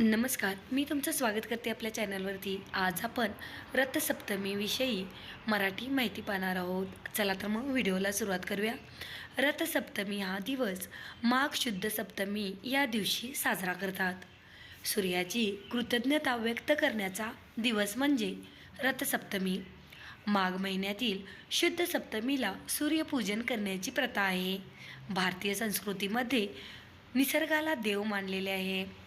नमस्कार मी तुमचं स्वागत करते आपल्या चॅनलवरती. आज आपण रथसप्तमीविषयी मराठी माहिती पाहणार आहोत. चला तर मग व्हिडिओला सुरुवात करूया. रथसप्तमी हा दिवस माघ शुद्ध सप्तमी या दिवशी साजरा करतात. सूर्याची कृतज्ञता व्यक्त करण्याचा दिवस म्हणजे रथसप्तमी. माघ महिन्यातील शुद्ध सप्तमीला सूर्यपूजन करण्याची प्रथा आहे. भारतीय संस्कृतीमध्ये निसर्गाला देव मानलेले आहे.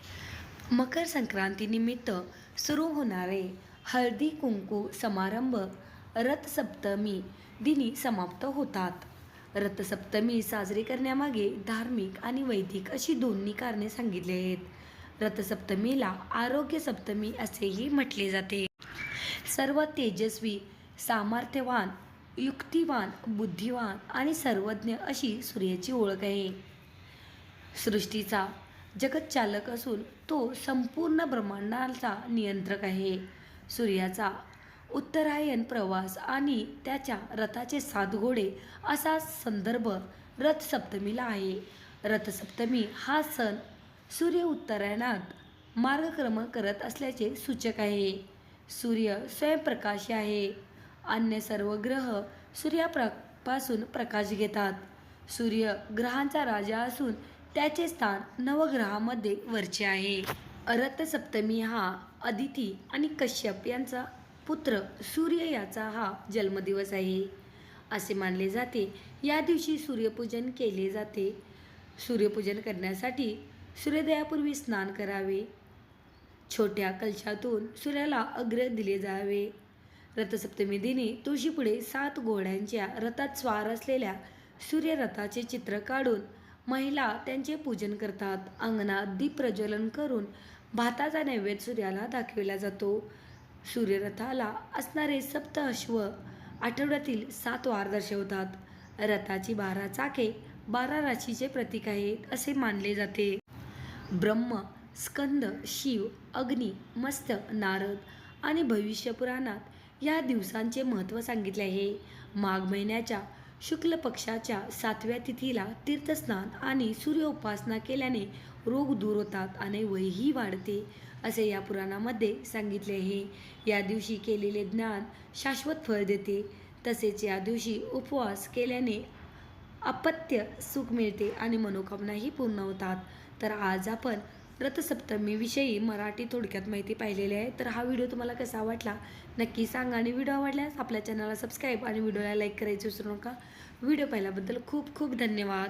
मकर संक्रांतीनिमित्त सुरू होणारे हळदी कुंकू समारंभ रथसप्तमी दिनी समाप्त होतात. रथसप्तमी साजरी करण्यामागे धार्मिक आणि वैदिक अशी दोन्ही कारणे सांगितली आहेत. रथसप्तमीला आरोग्य सप्तमी असेही म्हटले जाते. सर्व तेजस्वी सामर्थ्यवान युक्तिवान बुद्धिवान आणि सर्वज्ञ अशी सूर्याची ओळख आहे. सृष्टीचा जगतचालक असून तो संपूर्ण ब्रह्मांडाचा नियंत्रक आहे. सूर्याचा उत्तरायण प्रवास आणि त्याच्या रथाचे सात घोडे असा संदर्भ रथसप्तमीला आहे. रथसप्तमी हा सण सूर्य उत्तरायणात मार्गक्रमण करत असल्याचे सूचक आहे. सूर्य स्वयंप्रकाशी आहे. अन्य सर्व ग्रह सूर्यापासून प्रकाश घेतात. सूर्य ग्रहांचा राजा असून त्याचे स्थान नवग्रहामध्ये वरचे आहे. रथसप्तमी हा अदिती आणि कश्यप यांचा पुत्र सूर्य याचा हा जन्मदिवस आहे. असे मानले जाते. या दिवशी सूर्यपूजन केले जाते. सूर्यपूजन करण्यासाठी सूर्योदयापूर्वी स्नान करावे. छोट्या कलशातून सूर्याला अग्र दिले जावे. रथसप्तमी दिनी तुळशीपुढे सात घोड्यांच्या रथात स्वार असलेल्या सूर्यरथाचे चित्र काढून महिला त्यांचे पूजन करतात. अंगणात दीप प्रज्वलन करून भाताचा नैवेद्य सूर्याला दाखविला जातो. सूर्यरथाला असणारे सप्त अश्व आठवड्यातील सात वार दर्शवतात. रथाची बारा चाके बारा राशीचे प्रतीक आहेत असे मानले जाते. ब्रह्म स्कंद शिव अग्नी मस्त नारद आणि भविष्य पुराणात या दिवसांचे महत्त्व सांगितले आहे. माघ महिन्याच्या शुक्ल पक्षाच्या सातव्या तिथीला तीर्थस्नान आणि सूर्योपासना केल्याने रोग दूर होतात आणि वयही वाढते असे या पुराणामध्ये सांगितले आहे. या दिवशी केलेले ज्ञान शाश्वत फळ देते. तसेच या दिवशी उपवास केल्याने अपत्य सुख मिळते आणि मनोकामनाही पूर्ण होतात. तर आज आपण रथसप्तमीविषयी मराठी थोडक्यात माहिती पाहिलेली आहे. तर हा व्हिडिओ तुम्हाला कसा वाटला नक्की सांगा. आणि व्हिडिओ आवडल्यास आपल्या चॅनलला सबस्क्राईब आणि व्हिडिओला लाईक करायची विसरू नका. व्हिडिओ पाहिल्याबद्दल खूप खूप धन्यवाद.